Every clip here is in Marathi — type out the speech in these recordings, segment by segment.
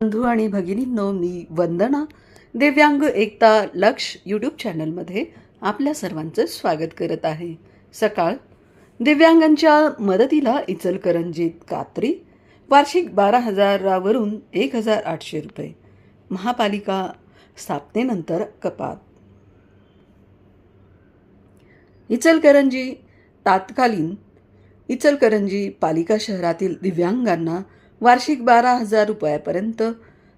बंधू आणि भगिनींनो मी वंदना. दिव्यांग एकता लक्ष यूट्यूब चॅनलमध्ये आपल्या सर्वांचं स्वागत करत आहे. सकाळ. दिव्यांगांच्या मदतीला इचलकरंजीत कात्री. वार्षिक बारा हजारावरून एक हजार आठशे रुपये. महापालिका स्थापनेनंतर कपात. इचलकरंजी तात्कालीन इचलकरंजी पालिका शहरातील दिव्यांगांना वार्षिक बारा हजार रुपयापर्यंत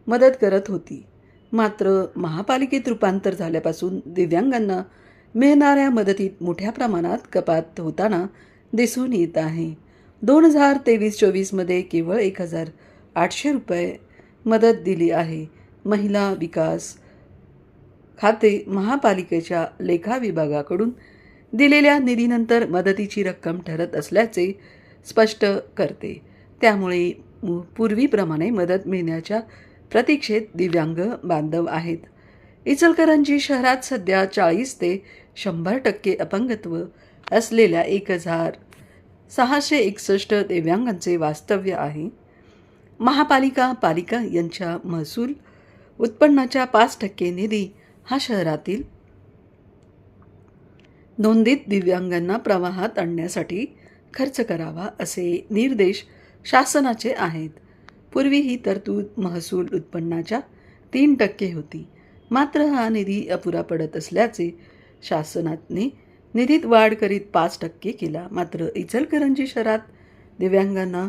मदत करत होती. मात्र महापालिकेत रूपांतर झाल्यापासून दिव्यांगांना मिळणाऱ्या मदतीत मोठ्या प्रमाणात कपात होताना दिसून येत आहे. दोन हजार तेवीस चोवीसमध्ये केवळ एक हजार आठशे रुपये मदत दिली आहे. महिला विकास खाते महापालिकेच्या लेखा विभागाकडून दिलेल्या निधीनंतर मदतीची रक्कम ठरत असल्याचे स्पष्ट करते. त्यामुळे पूर्वीप्रमाणे मदत मिळण्याच्या प्रतीक्षेत दिव्यांग बांधव आहेत. इचलकरंजी शहरात सध्या चाळीस ते शंभर टक्के अपंगत्व असलेल्या एक हजार सहाशे एकसष्ट दिव्यांगांचे वास्तव्य आहे. महापालिका पालिका यांच्या महसूल उत्पन्नाच्या पाच टक्के निधी हा शहरातील नोंदीत दिव्यांगांना प्रवाहात आणण्यासाठी खर्च करावा असे निर्देश शासनाचे आहेत. पूर्वी ही तरतूद महसूल उत्पन्नाच्या तीन टक्के होती. मात्र हा निधी अपुरा पडत असल्याचे शासनाने निधीत वाढ करीत पाच टक्के केला. मात्र इचलकरंजी शहरात दिव्यांगांना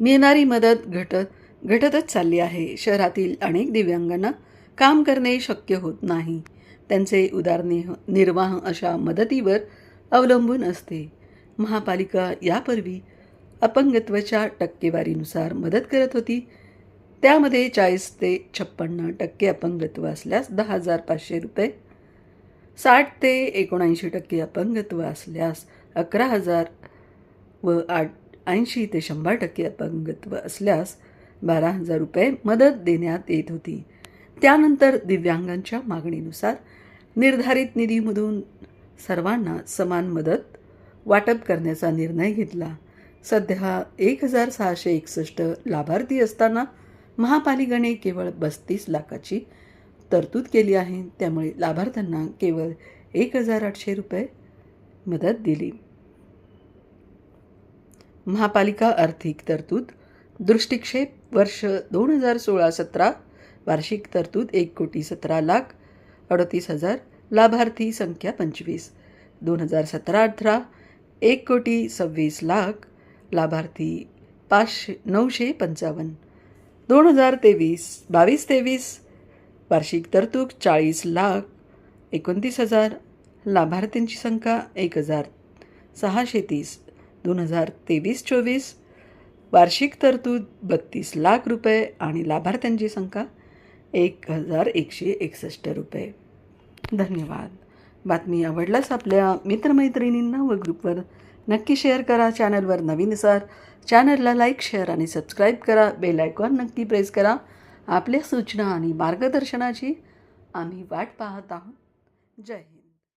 मिळणारी मदत घटत घटतच चालली आहे. शहरातील अनेक दिव्यांगांना काम करणे शक्य होत नाही. त्यांचे उदारनिर्वाह निर्वाह अशा मदतीवर अवलंबून असते. महापालिका यापूर्वी अपंगत्वाच्या टक्केवारीनुसार मदत करत होती. त्यामध्ये चाळीस ते छप्पन्न टक्के अपंगत्व असल्यास दहा हजार पाचशे रुपये साठ ते एकोणऐंशी टक्के अपंगत्व असल्यास अकरा हजार व आठ ऐंशी ते शंभर टक्के अपंगत्व असल्यास बारा हजार रुपये मदत देण्यात येत होती. त्यानंतर दिव्यांगांच्या मागणीनुसार निर्धारित निधीमधून सर्वांना समान मदत वाटप करण्याचा निर्णय घेतला. सध्या एक हजार सहाशे एकसष्ट लाभार्थी असताना महापालिकेने केवळ बस्तीस लाखाची तरतूद केली आहे. त्यामुळे लाभार्थ्यांना केवळ एक हजार आठशे रुपये मदत दिली. महापालिका आर्थिक तरतूद दृष्टिक्षेप वर्ष दोन हजार सोळा सतरा वार्षिक तरतूद एक कोटी सतरा लाख अडतीस हजार लाभार्थी संख्या पंचवीस. दोन हजार सतरा अठरा एक कोटी सव्वीस लाख लाभार्थी पाचशे नऊशे पंचावन्न. दोन हजार तेवीस बावीस तेवीस वार्षिक तरतूद चाळीस लाख एकोणतीस हजार लाभार्थ्यांची संख्या एक हजार सहाशे तीस. दोन हजार तेवीस चोवीस वार्षिक तरतूद बत्तीस लाख रुपये आणि लाभार्थ्यांची संख्या एक हजार एकशे एकसष्ट रुपये. धन्यवाद. बातमी आवडल्यास आपल्या मित्रमैत्रिणींना व ग्रुपवर नक्की शेअर करा. चॅनलवर नवीन असाल चॅनलला लाईक शेअर आणि सबस्क्राईब करा. बेल आयकॉन नक्की प्रेस करा. आपल्या सूचना आणि मार्गदर्शनाची आम्ही वाट पाहत आहोत. जय